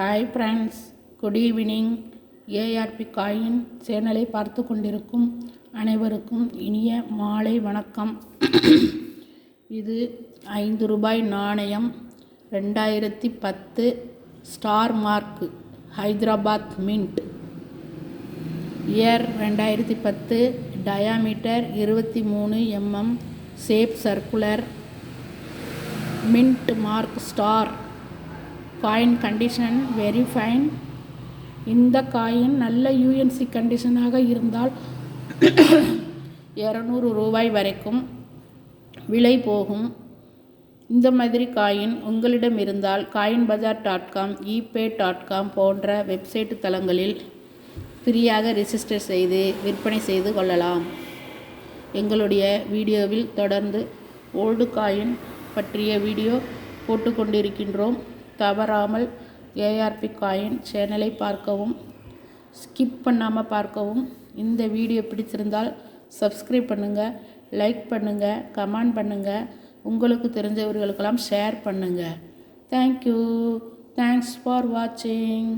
Hi friends good evening ARP coin சேனலை பார்த்து கொண்டிருக்கும் அனைவருக்கும் இனிய மாலை வணக்கம். இது ஐந்து ரூபாய் நாணயம். ரெண்டாயிரத்தி பத்து star mark Hyderabad mint year ரெண்டாயிரத்தி பத்து டயாமீட்டர் இருபத்தி மூணு MM shape circular mint mark star coin condition very fine இந்த காயின் நல்ல யூஎன்சி கண்டிஷனாக இருந்தால் இரநூறு ரூபாய் வரைக்கும் விலை போகும். இந்த மாதிரி காயின் உங்களிடம் இருந்தால் coin bazaar dot com eBay dot com போன்ற வெப்சைட் தளங்களில் ஃப்ரீயாக ரிஜிஸ்டர் செய்து விற்பனை செய்து கொள்ளலாம். எங்களுடைய வீடியோவில் தொடர்ந்து ஓல்டு காயின் பற்றிய வீடியோ போட்டுக்கொண்டிருக்கின்றோம். தவறாமல் ஏஆர்பி காயின் சேனலை பார்க்கவும் ஸ்கிப் பண்ணாமல் பார்க்கவும். இந்த வீடியோ பிடிச்சிருந்தால் சப்ஸ்கிரைப் பண்ணுங்கள் லைக் பண்ணுங்கள் கமெண்ட் பண்ணுங்கள் உங்களுக்கு தெரிஞ்சவர்களுக்கெல்லாம் ஷேர் பண்ணுங்கள் தேங்க்யூ தேங்க்ஸ் ஃபார் வாட்சிங்